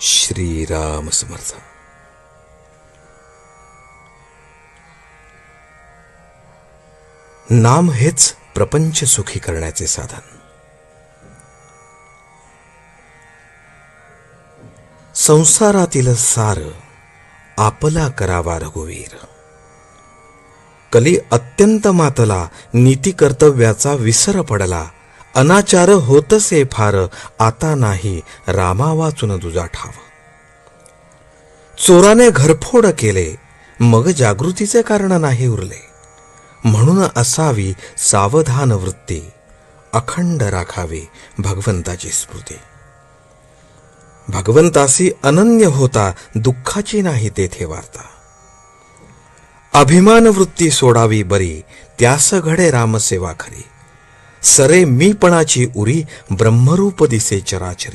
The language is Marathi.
श्रीराम समर्थ. नाम हेच प्रपंच सुखी करण्याचे साधन. संसारातील सार आपला करावा रघुवीर. कली अत्यंत मातला नीती कर्तव्याचा विसर पडला अनाचार होतसे फार आता नाही रामा वाचून तुझा ठाव. चोराने घरफोड केले मग जागृतीचे कारण नाही उरले. म्हणून असावी सावधान वृत्ती अखंड राखावी भगवंताची स्मृती. भगवंतासी अनन्य होता दुःखाची नाही तेथे वार्ता. अभिमान वृत्ती सोडावी बरी त्यास घडे रामसेवा खरी. सरे मीपणाची उरी ब्रह्मरूप दिसे चराचरी